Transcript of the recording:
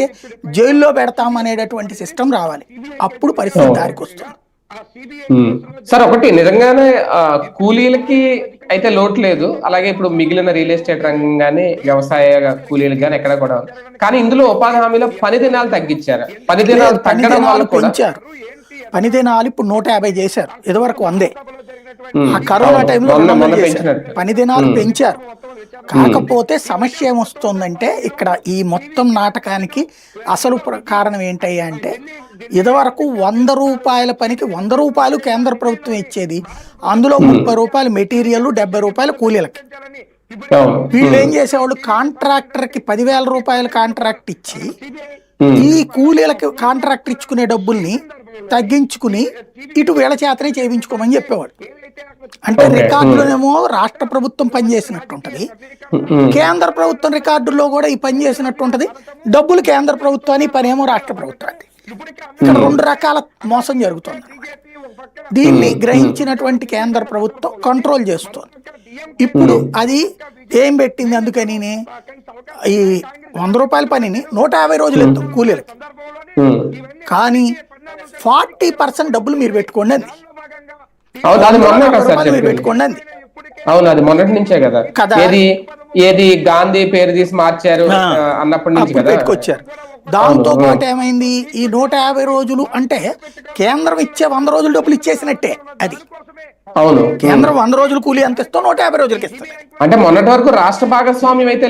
అయితే జైల్లో పెడతాం అనేటటువంటి సిస్టమ్ రావాలి. అప్పుడు పరిస్థితి దారికి వస్తుంది. సార్ ఒకటి నిజంగానే కూలీలకి అయితే లోటు లేదు. అలాగే ఇప్పుడు మిగిలిన రియల్ ఎస్టేట్ రంగం కానీ వ్యవసాయ కూలీలకు కానీ ఎక్కడ కూడా. కానీ ఇందులో ఉపాధి హామీలో పని దినాలు తగ్గించారు. పని దినాలు పని తగ్గడం వల్ల దినాలు పెంచారు. పని దినాలు ఇప్పుడు నూట యాభై చేశారు. ఇదివరకు వందే. ఆ కరోనా. టైంలో పని దినాలు పెంచారు. కాకపోతే సమస్య ఏమొస్తుందంటే ఇక్కడ ఈ మొత్తం నాటకానికి అసలు కారణం ఏంటయ్యా అంటే ఇదివరకు వంద రూపాయల పనికి వంద రూపాయలు కేంద్ర ప్రభుత్వం ఇచ్చేది. అందులో ముప్పై రూపాయలు మెటీరియల్ డెబ్బై రూపాయలు కూలీలకి. వీళ్ళు ఏం చేసేవాళ్ళు? కాంట్రాక్టర్కి పదివేల రూపాయల కాంట్రాక్ట్ ఇచ్చి. ఈ కూలీలకి కాంట్రాక్ట్ ఇచ్చుకునే డబ్బుల్ని తగ్గించుకుని ఇటు వీళ్ళ చేతనే చేయించుకోమని చెప్పేవాడు. అంటే. రికార్డులోనేమో రాష్ట్ర ప్రభుత్వం పనిచేసినట్టు ఉంటది ఉమ్. కేంద్ర ప్రభుత్వం రికార్డుల్లో కూడా ఈ పని చేసినట్టు ఉంటది డబ్బులు కేంద్ర ప్రభుత్వాన్ని ఈ పనేమో రాష్ట్ర ప్రభుత్వాన్ని ఇక్కడ రెండు రకాల మోసం జరుగుతుంది. దీన్ని గ్రహించినటువంటి కేంద్ర ప్రభుత్వం కంట్రోల్ చేస్తుంది. ఇప్పుడు అది ఏం పెట్టింది అందుకని ఈ వంద రూపాయల పనిని నూట యాభై రోజులు ఇద్దాం కూలీలకి. కానీ ఫార్టీ పర్సెంట్ డబ్బులు మీరు పెట్టుకోండి అంది. మీరు పెట్టుకోండి అంది. అవును అది మొన్నటి నుంచే కదా. ఏది ఏది గాంధీ పేరు తీసి మార్చారు అన్నప్పటి నుంచి కదా. పెట్టుకొచ్చారు. దాంతో పాటు ఏమైంది? ఈ నూట యాభై రోజులు అంటే కేంద్రం ఇచ్చే వంద రోజులు డబ్బులు ఇచ్చేసినట్టే అది. అవును. కేంద్రం వంద రోజులు కూలీ ఎంత ఇస్తో నూట యాభై రోజులకి ఇస్తుంది. అంటే మొన్నటి వరకు రాష్ట్ర భాగస్వామ్యం అయితే